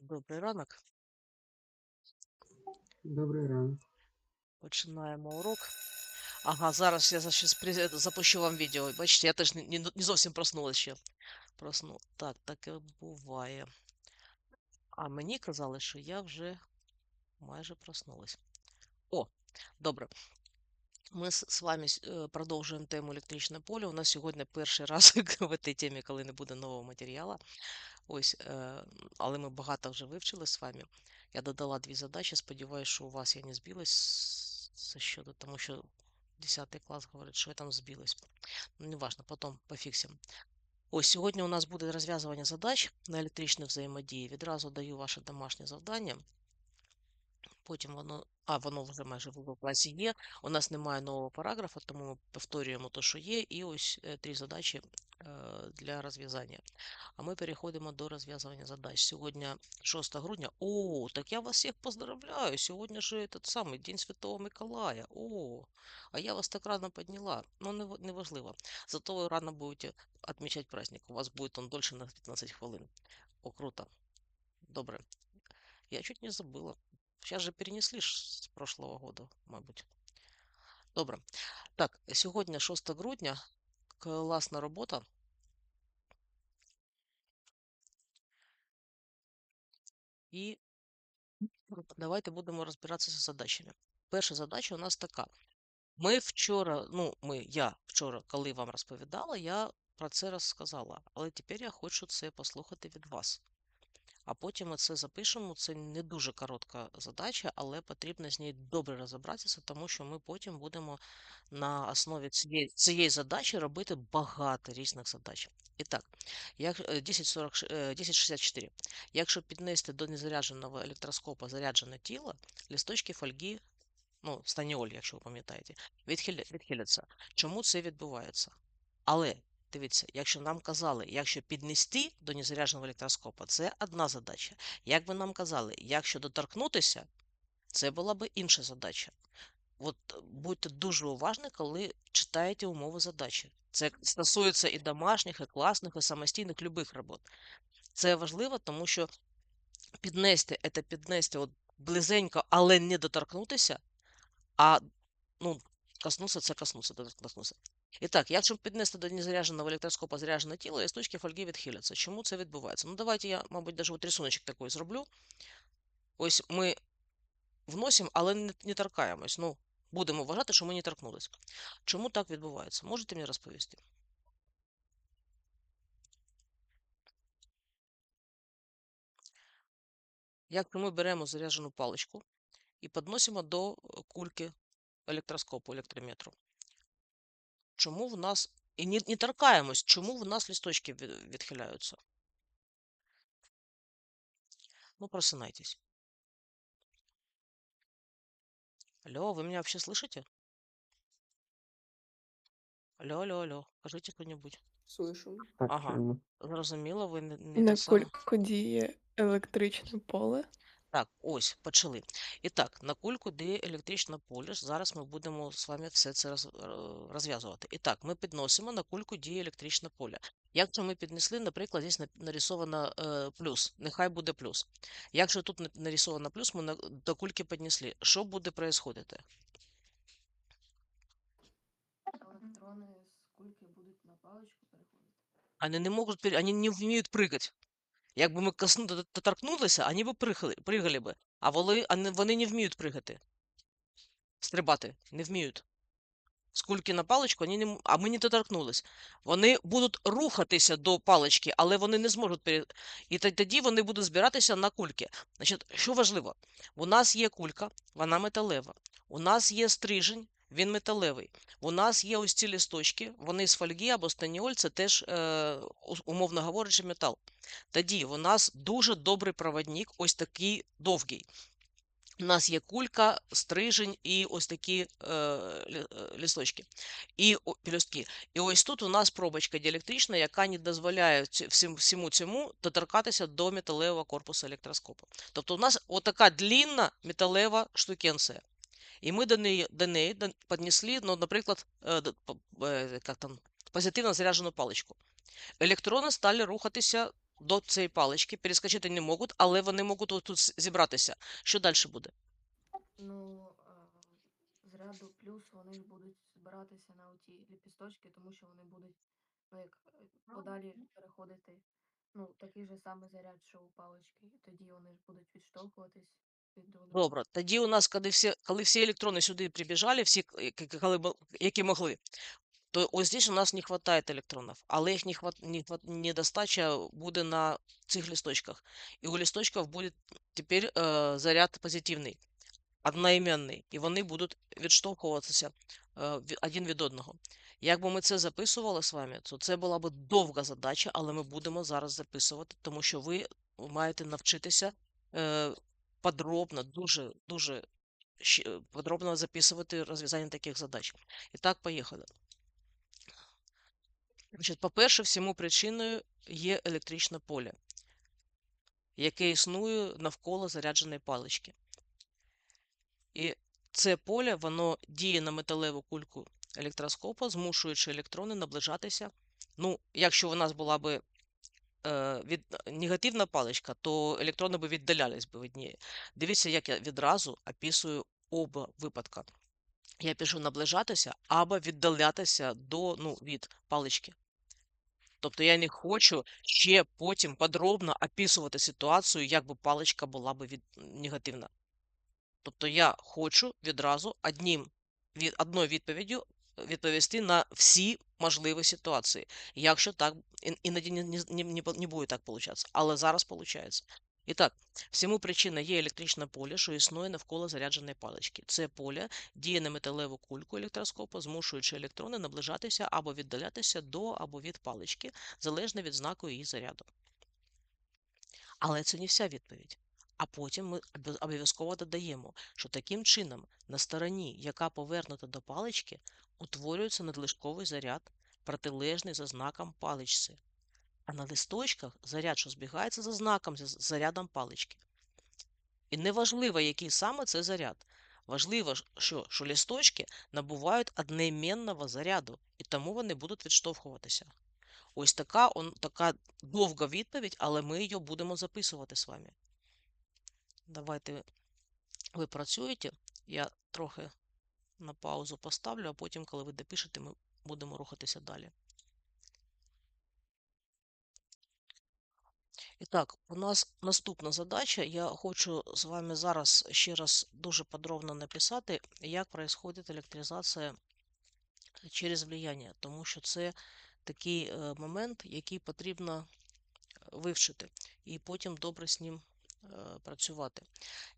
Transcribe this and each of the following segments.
Добрий ранок. Добрий ранок. Починаємо урок. Ага, зараз я за- при- запущу вам відео. Бачите, я теж не, не, зовсім проснулася ще. Просну. Так, таке буває. А мені казали, що я вже майже проснулась. О, добре. Ми з з вами е, продовжуємо тему електричне поле. У нас сьогодні перший раз в цій темі, коли не буде нового матеріалу. Ось, е, але ми багато вже вивчили з вами. Я додала дві задачі. Сподіваюся, що у вас я не збилась це щодо, тому що 10 клас говорить, що я там збилась. Ну, неважно, потім пофіксимо. Ось сьогодні у нас буде розв'язування задач на електричні взаємодії. Відразу даю ваше домашнє завдання. Потім воно, а воно вже майже в класі є. У нас немає нового параграфа, тому ми повторюємо те, що є, і ось е, три задачі е, для розв'язання. А ми переходимо до розв'язування задач. Сьогодні 6 грудня. О, так я вас всіх поздравляю. Сьогодні ж этот самий День Святого Миколая. О, а я вас так рано підняла. Ну, не, ва- не важливо. Зато ви рано будете відмічати праздник. У вас буде он дольше на 15 хвилин. О, круто. Добре. Я чуть не забыла. Сейчас же перенесли з прошлого года, мабуть. Добре. Так, сьогодні 6 грудня. Класна робота. І давайте будемо розбиратися з задачами. Перша задача у нас така. Ми вчора, ну, ми, я вчора, коли вам розповідала, я про це розказала. Але тепер я хочу це послухати від вас. А потім ми це запишемо. Це не дуже коротка задача, але потрібно з нею добре розібратися, тому що ми потім будемо на основі цієї, цієї задачі робити багато різних задач. І так, як, е, 1040, е, 1064. Якщо піднести до незарядженого електроскопа заряджене тіло, лісточки фольги, ну, станіоль, якщо ви пам'ятаєте, відхиля, відхиляться. Чому це відбувається? Але дивіться, якщо нам казали, якщо піднести до незарядженого електроскопа, це одна задача. Як би нам казали, якщо доторкнутися, це була би інша задача. От е, будьте дуже уважні, коли читаєте умови задачі. Це стосується і домашніх, і класних, і самостійних любих робот. Це важливо, тому що піднести це піднести от близенько, але не доторкнутися, а ну, коснуться це коснуться, доторкнутися. І так, якщо піднести до незарядженого електроскопа заряджене тіло, листочки фольги відхиляться. Чому це відбувається? Ну, давайте я, мабуть, навіть рисуночок такий зроблю. Ось ми вносимо, але не, торкаємось. Ну, будемо вважати, що ми не торкнулись. Чому так відбувається? Можете мені розповісти? Як ми беремо заряджену паличку і підносимо до кульки електроскопу, електрометру. Чому в нас. І не, не торкаємось, чому в нас листочки від- відхиляються? Ну, просинайтесь. Алло, вы меня вообще слышите? Алло, алло, алло, скажите кто-нибудь. Слышу. Так, Ага. чуємо. Зрозуміло, ви не, не На те саме. кульку діє електричне поле. Так, ось, почали. І так, на кульку де електричне поле. Зараз ми будемо з вами все це роз, е, розв'язувати. І так, ми підносимо на кульку діє електричне поле. Якщо ми піднесли, наприклад, здесь на- нарисовано е, плюс, нехай буде плюс. Якщо тут на- нарисовано плюс, ми на, до кульки піднесли. Що буде происходити? Електрони з кульки будуть на паличку переходити. Они не могут, пере- они не вміють прыгать. Якби ми косну доторкнулися, вони б пригали, пригали би. А вони, вони, не вміють пригати. Стрибати, не вміють. З кульки на паличку, вони не, а ми не доторкнулись. Вони будуть рухатися до палички, але вони не зможуть пере... І тоді вони будуть збиратися на кульки. Значить, що важливо? У нас є кулька, вона металева. У нас є стрижень, він металевий. У нас є ось ці лісточки, вони з фольги або станіоль, це теж, е, умовно говорячи, метал. Тоді у нас дуже добрий проводник, ось такий довгий. У нас є кулька, стрижень і ось такі е, е, лісточки, і о, пелюстки. І ось тут у нас пробочка діелектрична, яка не дозволяє всім, всьому цьому доторкатися до металевого корпусу електроскопу. Тобто у нас отака длінна металева штукенція. І ми до неї, до неї піднесли, ну, наприклад, е, е, як там, позитивно заряджену паличку. Електрони стали рухатися до цієї палички, перескочити не можуть, але вони можуть тут зібратися. Що далі буде? Ну, а, плюс вони будуть збиратися на оті ліпісточки, тому що вони будуть ну, як е, подалі переходити. Ну, такий же самий заряд, що у палички. І тоді вони ж будуть відштовхуватись. Добре, тоді у нас, коли всі, коли всі електрони сюди прибіжали, всі, к- коли, які могли, то ось здесь у нас не вистачає електронів, але їх недостача буде на цих листочках. І у листочків буде тепер е, заряд позитивний, одноіменний, і вони будуть відштовхуватися е, один від одного. Якби ми це записували з вами, то це була б довга задача, але ми будемо зараз записувати, тому що ви маєте навчитися е, подробно, дуже, дуже подробно записувати розв'язання таких задач. І так, поїхали. По-перше, всьому причиною є електричне поле, яке існує навколо зарядженої палички. І це поле, воно діє на металеву кульку електроскопа, змушуючи електрони наближатися. Ну, якщо нас була би е, від, негативна паличка, то електрони би віддалялись би від неї. Дивіться, як я відразу описую оба випадка. Я пишу наближатися або віддалятися до, ну, від палички. Тобто я не хочу ще потім подробно описувати ситуацію, як би паличка була би від... негативна. Тобто я хочу відразу одним, від, одною відповіддю відповісти на всі можливі ситуації. Якщо так, іноді не, не, не, не, буде так получатися, але зараз виходить. І так, всьому причина є електричне поле, що існує навколо зарядженої палички. Це поле діє на металеву кульку електроскопа, змушуючи електрони наближатися або віддалятися до або від палички, залежно від знаку її заряду. Але це не вся відповідь. А потім ми обов'язково додаємо, що таким чином на стороні, яка повернута до палички, утворюється надлишковий заряд, протилежний за знаком паличці. А на листочках заряд, що збігається за знаком з з зарядом палички. І неважливо, який саме це заряд. Важливо, що, що листочки набувають одноіменного заряду, і тому вони будуть відштовхуватися. Ось така, он, така довга відповідь, але ми її будемо записувати з вами. Давайте ви працюєте. Я трохи на паузу поставлю, а потім, коли ви допишете, ми будемо рухатися далі. І так, у нас наступна задача. Я хочу з вами зараз ще раз дуже подробно написати, як происходит електризація через влияння, тому що це такий е, момент, який потрібно вивчити і потім добре з ним е, працювати.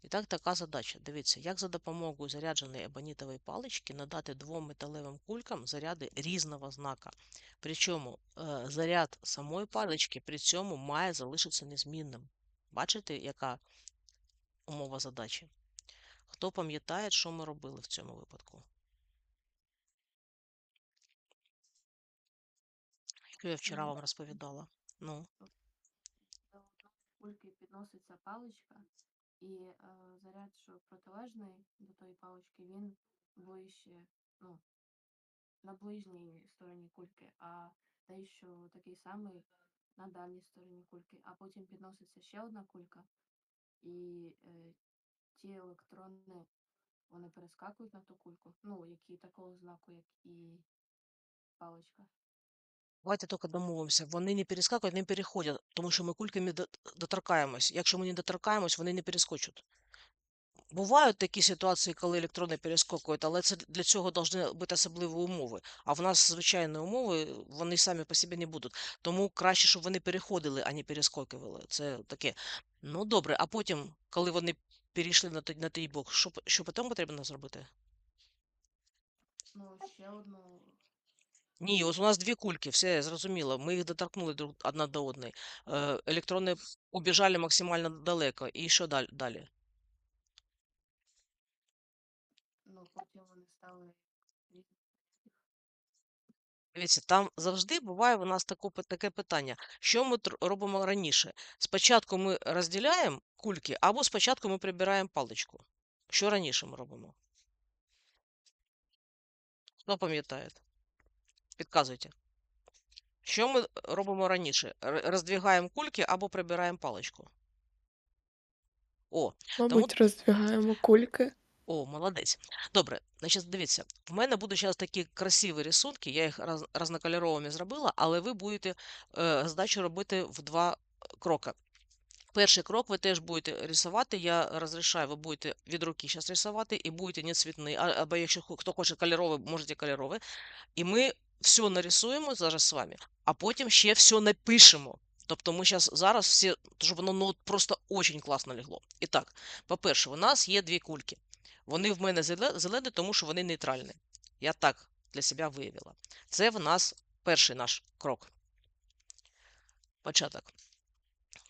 І так, така задача. Дивіться, як за допомогою зарядженої ебонітової палички надати двом металевим кулькам заряди різного знака. Причому е, заряд самої палички при цьому має залишитися незмінним. Бачите, яка умова задачі? Хто пам'ятає, що ми робили в цьому випадку? Яку я вчора вам розповідала. Ну, кульки підноситься паличка, і е, заряд, що протилежний до тої палички, він ближче, ну, на ближній стороні кульки, а той, що такий самий на дальній стороні кульки. А потім підноситься ще одна кулька, і е, ті електрони вони перескакують на ту кульку, ну, які такого знаку, як і паличка. Давайте тільки домовимося. Вони не перескакують, не переходять, тому що ми кульками до- доторкаємось. Якщо ми не доторкаємось, вони не перескочать. Бувають такі ситуації, коли електрони перескакують, але це для цього повинні бути особливі умови. А в нас звичайні умови, вони самі по собі не будуть. Тому краще, щоб вони переходили, а не перескакували. Це таке. Ну добре, а потім, коли вони перейшли на той, на той бок, що, що потім потрібно зробити? Ну, ще одну Ні, ось у нас дві кульки, все зрозуміло. Ми їх доторкнули друг одна до одної. Е, електрони убіжали максимально далеко. І що далі? далі? Ну, потім вони стали. Дивіться, там завжди буває у нас тако, таке питання. Що ми робимо раніше? Спочатку ми розділяємо кульки, або спочатку ми прибираємо паличку. Що раніше ми робимо? Хто пам'ятає? Підказуйте. Що ми робимо раніше? Р- Роздвигаємо кульки або прибираємо паличку. О, Мабуть, роздвигаємо кульки. О, молодець. Добре, значить, дивіться, в мене будуть зараз такі красиві рисунки, я їх раз, разнокольоровими зробила, але ви будете е, здачу робити в два кроки. Перший крок ви теж будете рисувати. Я розрішаю, ви будете від руки зараз рисувати і будете не цвітний, або якщо хто хоче кольоровий, можете кольоровий. І ми все нарисуємо зараз з вами, а потім ще все напишемо. Тобто ми зараз, зараз всі, щоб воно ну, просто дуже класно легло. І так, по-перше, у нас є дві кульки. Вони в мене зелені, тому що вони нейтральні. Я так для себе виявила. Це в нас перший наш крок. Початок.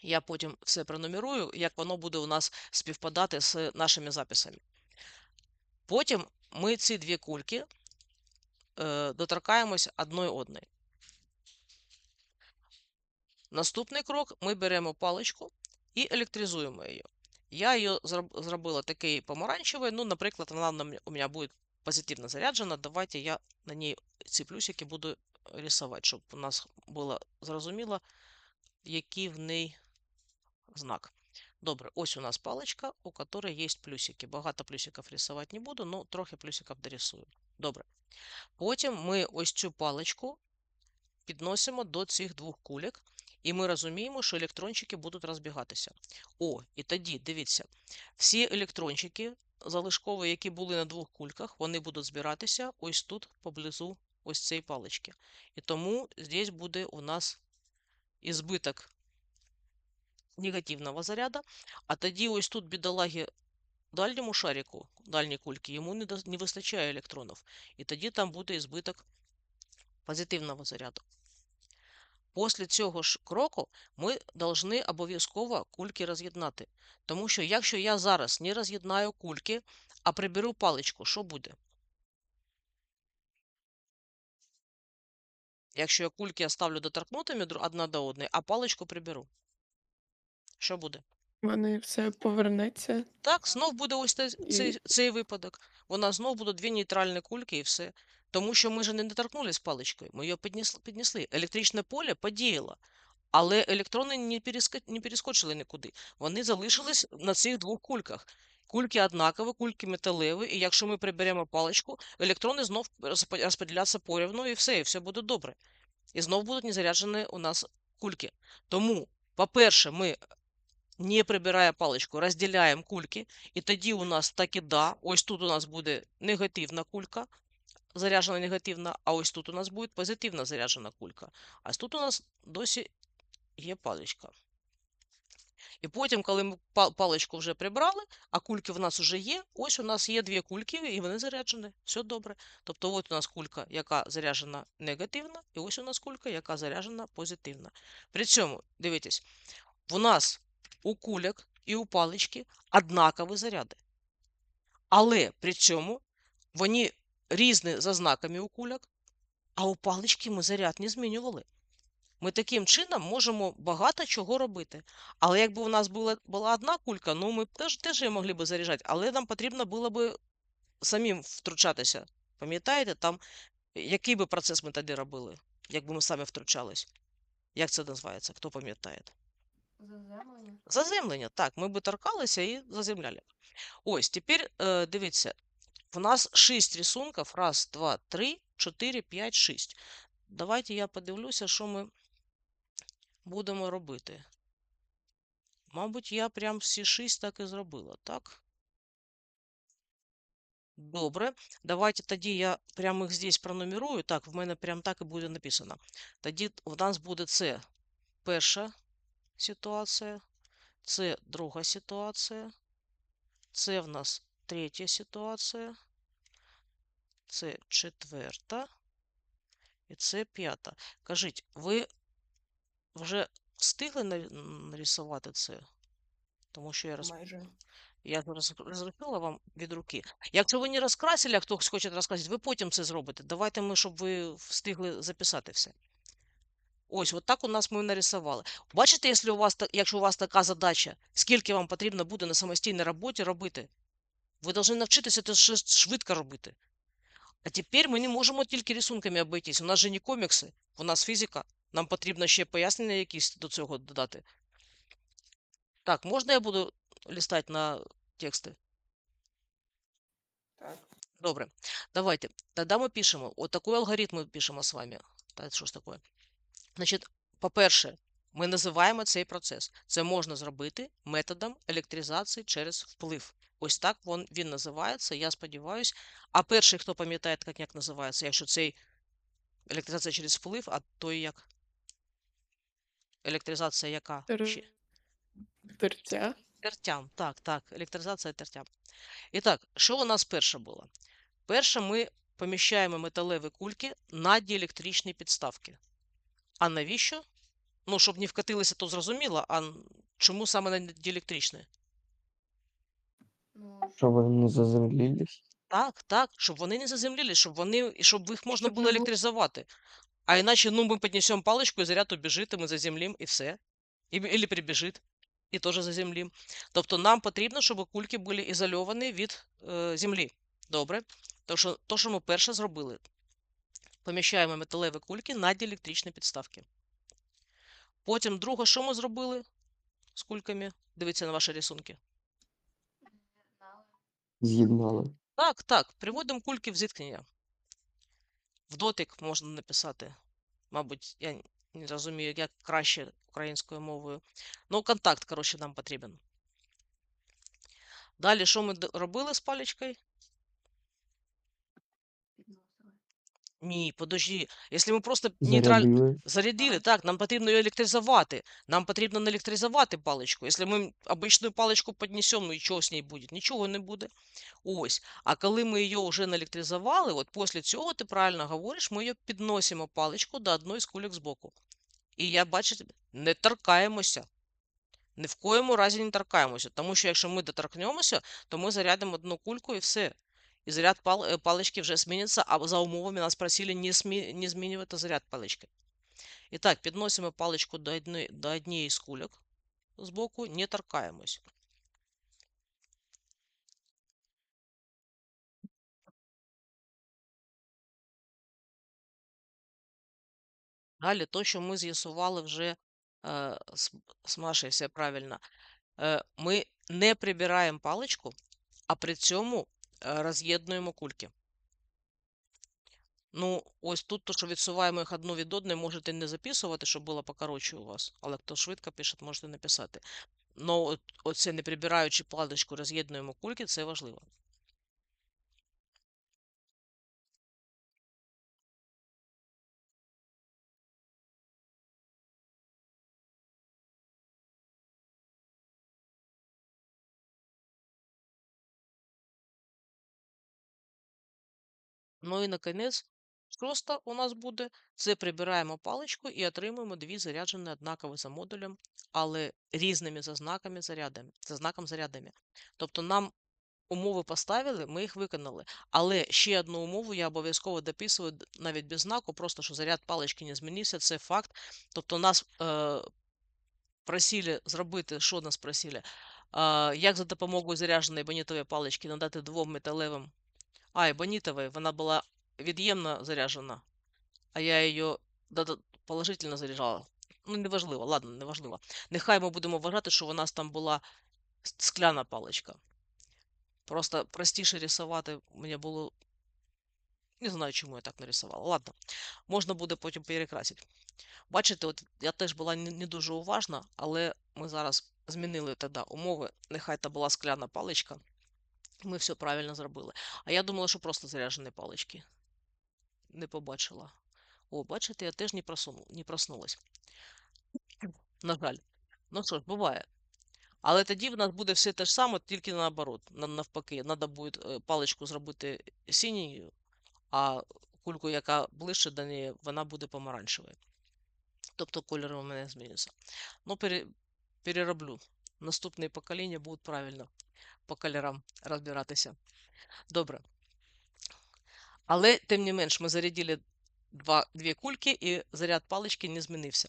Я потім все пронумерую, як воно буде у нас співпадати з нашими записами. Потім ми ці дві кульки доторкаємось одної одної. Наступний крок ми беремо паличку і електризуємо її. Я її зробила такий помаранчевий. Ну, наприклад, вона у мене буде позитивно заряджена. Давайте я на ній ці плюсики буду рисувати, щоб у нас було зрозуміло, який в неї знак. Добре, ось у нас паличка, у которой є плюсики. Багато плюсиків рисувати не буду, але трохи плюсиків дорисую. Добре. Потім ми ось цю паличку підносимо до цих двох кульок, і ми розуміємо, що електрончики будуть розбігатися. О, і тоді, дивіться, всі електрончики залишкові, які були на двох кульках, вони будуть збиратися ось тут, поблизу ось цієї палички. І тому здесь буде у нас ізбиток негативного заряда, а тоді ось тут бідолаги дальньому шарику, дальній кульки, йому не, дос- не вистачає електронів. І тоді там буде ізбиток позитивного заряду. Після цього ж кроку ми повинні обов'язково кульки роз'єднати. Тому що якщо я зараз не роз'єднаю кульки, а приберу паличку, що буде? Якщо я кульки оставлю доторкнутими одна до одної, а паличку приберу. Що буде? Вони все повернеться. Так, знов буде ось цей, І- цей, цей випадок. Вона знов буде дві нейтральні кульки і все. Тому що ми ж не доторкнулись паличкою, ми її піднесли. піднесли. Електричне поле подіяло, але електрони не, переска... не перескочили нікуди. Вони залишились на цих двох кульках. Кульки однакові, кульки металеві, і якщо ми приберемо паличку, електрони знов розпо- розподіляться порівну і все, і все буде добре. І знов будуть незаряджені у нас кульки. Тому, по-перше, ми не прибирає паличку, розділяємо кульки, і тоді у нас таки да, ось тут у нас буде негативна кулька, заряджена негативна, а ось тут у нас буде позитивна заряджена кулька. А тут у нас досі є паличка. І потім, коли ми паличку вже прибрали, а кульки в нас вже є, ось у нас є дві кульки, і вони заряджені. Все добре. Тобто, от у нас кулька, яка заряджена негативно, і ось у нас кулька, яка заряджена позитивно. При цьому, дивіться, у нас у кульок і у палички однакові заряди. Але при цьому вони різні за знаками у кульок, а у палички ми заряд не змінювали. Ми таким чином можемо багато чого робити. Але якби у нас була, була одна кулька, ну ми теж, теж її могли б заряджати, але нам потрібно було б самим втручатися. Пам'ятаєте, там який би процес ми тоді робили, якби ми самі втручались? Як це називається? Хто пам'ятає? Заземлення. Заземлення, так, ми би торкалися і заземляли. Ось, тепер е, дивіться, в нас 6 рисунків. Раз, два, три, чотири, п'ять, шість. Давайте я подивлюся, що ми будемо робити. Мабуть, я прям всі 6 так і зробила, так? Добре. Давайте тоді я прямо їх здесь пронумерую. Так, в мене прям так і буде написано. Тоді в нас буде це перша ситуація, це друга ситуація, це в нас третя ситуація, це четверта і це п'ята. Кажіть, ви вже встигли нарисувати це? Тому що я роз... Я роз- вам від руки. Якщо ви не розкрасили, а хтось хоче розкрасити, ви потім це зробите. Давайте ми, щоб ви встигли записати все. Ось, от так у нас ми нарисували. Бачите, якщо у вас, якщо у вас така задача, скільки вам потрібно буде на самостійній роботі робити? Ви повинні навчитися це швидко робити. А тепер ми не можемо тільки рисунками обійтись. У нас же не комікси, у нас фізика. Нам потрібно ще пояснення якісь до цього додати. Так, можна я буду листати на тексти? Так. Добре. Давайте. Тогда ми пишемо. От такий алгоритм ми пишемо з вами. Та що ж таке? Значить, по-перше, ми називаємо цей процес. Це можна зробити методом електризації через вплив. Ось так він, він називається, я сподіваюся. А перший, хто пам'ятає, як, як називається, якщо цей електризація через вплив, а той як? Електризація яка? Ще? Тертя. Тертям. Так, так, електризація тертям. І так, що у нас перше було? Перше, ми поміщаємо металеві кульки на діелектричні підставки. А навіщо? Ну, щоб не вкатилися, то зрозуміло. А чому саме на діелектричні? Ну, Щоб вони не заземлились. Так, так, щоб вони не заземлились, щоб вони, і щоб їх можна було електризувати. А іначе, ну, ми піднесемо паличку, і заряд убіжить, і ми заземлім, і все. І, Ілі прибіжить, і теж заземлім. Тобто нам потрібно, щоб кульки були ізольовані від е, землі. Добре? То що, то, що ми перше зробили. Поміщаємо металеві кульки на діелектричні підставки. Потім друге, що ми зробили з кульками? Дивіться на ваші рисунки. З'єднали. Так, так, приводимо кульки в зіткнення. В дотик можна написати. Мабуть, я не розумію, як краще українською мовою. Ну, контакт, коротше, нам потрібен. Далі, що ми робили з паличкою? Ні, подожди. Якщо ми просто нейтраль... Зарядили. Зарядили, так, нам потрібно її електризувати. Нам потрібно не електризувати паличку. Якщо ми обичну паличку піднесемо, ну і що з нею буде? Нічого не буде. Ось. А коли ми її вже наелектризували, от після цього ти правильно говориш, ми її підносимо паличку до одної з кульок збоку. І я бачите, не торкаємося. Ні в коєму разі не торкаємося. Тому що якщо ми доторкнемося, то ми зарядимо одну кульку і все. І заряд пал... е, палички вже зміниться, а за умовами нас просили не, смі... не змінювати заряд палички. І так, підносимо паличку до, одної, до однієї з кульок збоку, не торкаємось. Далі, то, що ми з'ясували вже е, з, з Машею, все правильно. Е, ми не прибираємо паличку, а при цьому роз'єднуємо кульки. Ну, ось тут, то, що відсуваємо їх одну від одної, можете не записувати, щоб було покоротше у вас. Але хто швидко пише, можете написати. Ну, оце не прибираючи паличку, роз'єднуємо кульки, це важливо. Ну і наконець, шоста у нас буде це прибираємо паличку і отримуємо дві заряджені однакові за модулем, але різними за знаками зарядами, за знаком зарядами. Тобто нам умови поставили, ми їх виконали. Але ще одну умову я обов'язково дописую навіть без знаку, просто що заряд палички не змінився, це факт. Тобто нас е, просили зробити, що нас просили? Е, як за допомогою зарядженої бонітової палички надати двом металевим а, і бонітової, вона була від'ємно заряджена, а я її положительно заряджала. Ну, неважливо, ладно, неважливо. Нехай ми будемо вважати, що у нас там була скляна паличка. Просто простіше рисувати мені було. Не знаю, чому я так нарисувала. Ладно, можна буде потім перекрасити. Бачите, от я теж була не, дуже уважна, але ми зараз змінили тоді умови. Нехай це була скляна паличка. Ми все правильно зробили. А я думала, що просто заряджені палички. Не побачила. О, бачите, я теж не, просуну, не проснулась. На жаль. Ну що ж, буває. Але тоді в нас буде все те ж саме, тільки наоборот. Навпаки, треба буде е, паличку зробити синьою, а кульку, яка ближче до неї, вона буде помаранчевою. Тобто кольори у мене змінюються. Ну, пере, перероблю. Наступні покоління будуть правильно по кольорам розбиратися. Добре. Але, тим не менш, ми зарядили два, дві кульки, і заряд палички не змінився.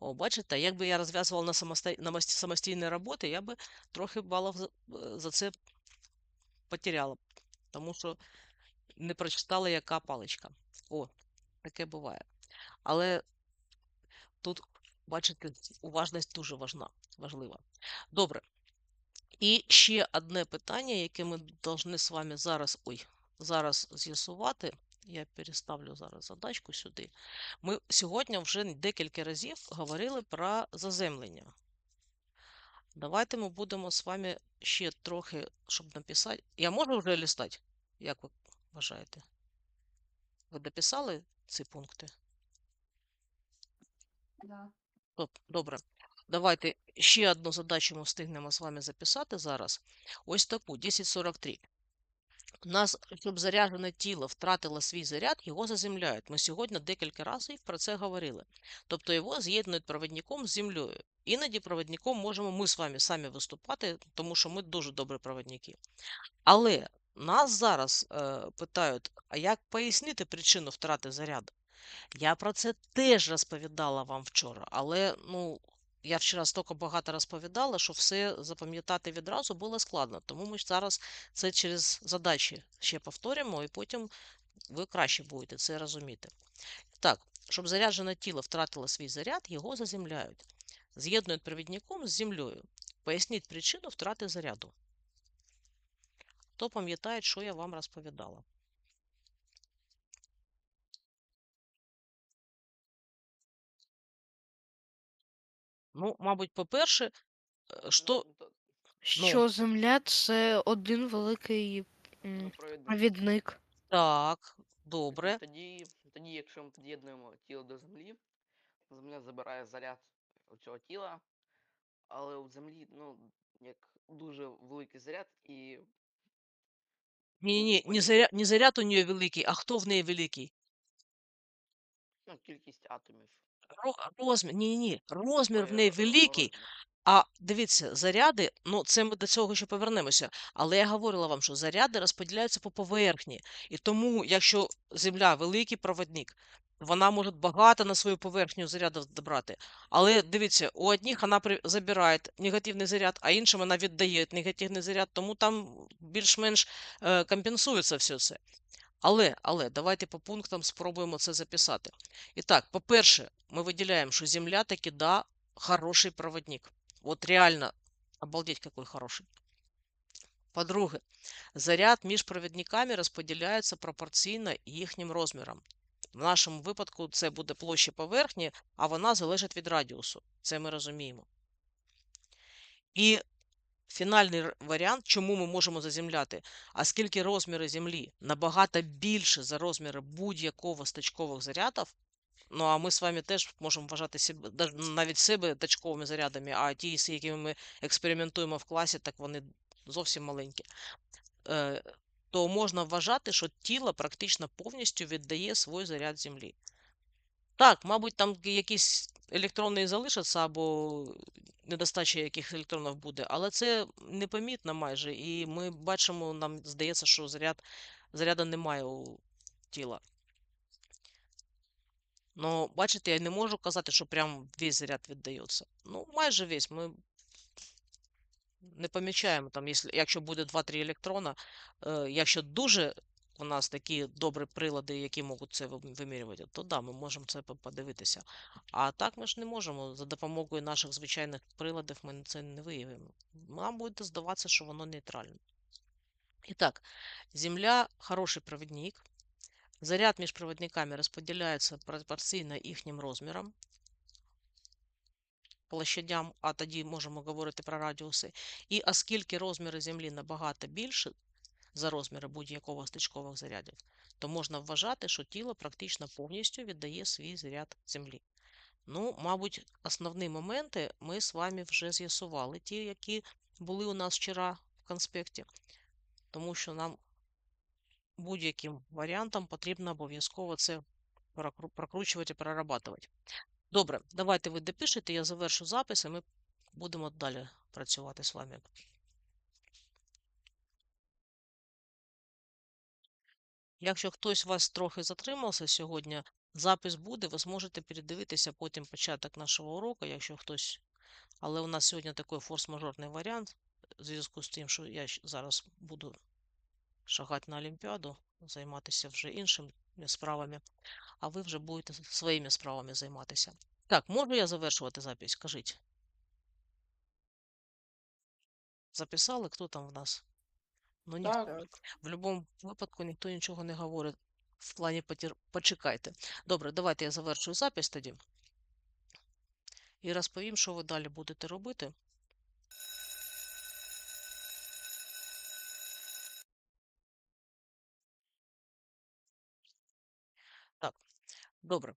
О, бачите, якби я розв'язував на, на самостійні роботи, я би трохи балів за, це потеряла. Тому що не прочитала, яка паличка. О, таке буває. Але тут, бачите, уважність дуже важна, важлива. Добре. І ще одне питання, яке ми повинні з вами зараз, ой, зараз з'ясувати. Я переставлю зараз задачку сюди. Ми сьогодні вже декілька разів говорили про заземлення. Давайте ми будемо з вами ще трохи, щоб написати. Я можу вже листати? Як ви вважаєте? Ви дописали ці пункти? Да. Добре. Давайте ще одну задачу ми встигнемо з вами записати зараз. Ось таку, 1043. У нас, щоб заряджене тіло втратило свій заряд, його заземляють. Ми сьогодні декілька разів про це говорили. Тобто його з'єднують провідником з землею. Іноді провідником можемо ми з вами самі виступати, тому що ми дуже добрі провідники. Але нас зараз е, питають, а як пояснити причину втрати заряду? Я про це теж розповідала вам вчора, але ну, я вчора стільки багато розповідала, що все запам'ятати відразу було складно. Тому ми зараз це через задачі ще повторимо, і потім ви краще будете це розуміти. Так, щоб заряджене тіло втратило свій заряд, його заземляють. З'єднують провідником з землею. Поясніть причину втрати заряду. Хто пам'ятає, що я вам розповідала? Ну, мабуть, по-перше, е, що Ну, то- Що земля це один великий м, ну, провідник. провідник. так, добре. Тоді, тоді, якщо ми під'єднуємо тіло до землі, земля забирає заряд у цього тіла, але у землі, ну, як дуже великий заряд, і Ні-ні, не заряд, не заряд у нее великий, а хто в неї великий? ну, кількість атомів. Ро- Розмір, ні-ні, розмір в неї великий, розмір. а дивіться, заряди, ну це ми до цього ще повернемося, але я говорила вам, що заряди розподіляються по поверхні, і тому, якщо Земля великий проводник, вона може багато на свою поверхню зарядів добрати. Але дивіться, у одних вона при- забирає негативний заряд, а іншим вона віддає негативний заряд, тому там більш-менш е, компенсується все це. Але, але давайте по пунктам спробуємо це записати. І так, по-перше, ми виділяємо, що Земля таки да, хороший проводник. От реально, обалдеть, какой хороший. По-друге, заряд між провідниками розподіляється пропорційно їхнім розмірам. В нашому випадку це буде площа поверхні, а вона залежить від радіусу. Це ми розуміємо. І фінальний варіант, чому ми можемо заземляти, оскільки розміри Землі набагато більше за розміри будь-якого з точкових зарядів, ну а ми з вами теж можемо вважати себе, навіть себе точковими зарядами, а ті, з якими ми експериментуємо в класі, так вони зовсім маленькі. Е, то можна вважати, що тіло практично повністю віддає свій заряд Землі. Так, мабуть, там якісь електрони залишаться, або недостача яких електронів буде, але це непомітно майже. І ми бачимо, нам здається, що заряд, заряду немає у тіла. Ну, бачите, я не можу казати, що прям весь заряд віддається. Ну, майже весь. Ми не помічаємо, там, якщо, якщо буде 2-3 електрона, е, якщо дуже у нас такі добрі прилади, які можуть це вимірювати, то да, ми можемо це подивитися. А так ми ж не можемо. За допомогою наших звичайних приладів ми це не виявимо. Нам буде здаватися, що воно нейтральне. І так, Земля хороший провідник. Заряд між провідниками розподіляється пропорційно їхнім розмірам, площадям, а тоді можемо говорити про радіуси. І оскільки розміри Землі набагато більше за розміри будь-якого з зарядів, то можна вважати, що тіло практично повністю віддає свій заряд Землі. Ну, мабуть, основні моменти ми з вами вже з'ясували, ті, які були у нас вчора в конспекті, тому що нам будь-яким варіантом потрібно обов'язково це прокручувати і прорабатувати. Добре, давайте ви допишете, я завершу запис, і ми будемо далі працювати з вами. Якщо хтось вас трохи затримався сьогодні, запис буде, ви зможете передивитися потім початок нашого уроку, якщо хтось. Але у нас сьогодні такий форс-мажорний варіант, в зв'язку з тим, що я зараз буду шагати на Олімпіаду, займатися вже іншими справами, а ви вже будете своїми справами займатися. Так, можу я завершувати запись? Кажіть. Записали, хто там в нас? Ну, ніхто. Так. В будь-якому випадку ніхто нічого не говорить в плані потір... почекайте. Добре, давайте я завершую запись тоді. І розповім, що ви далі будете робити. Так, добре.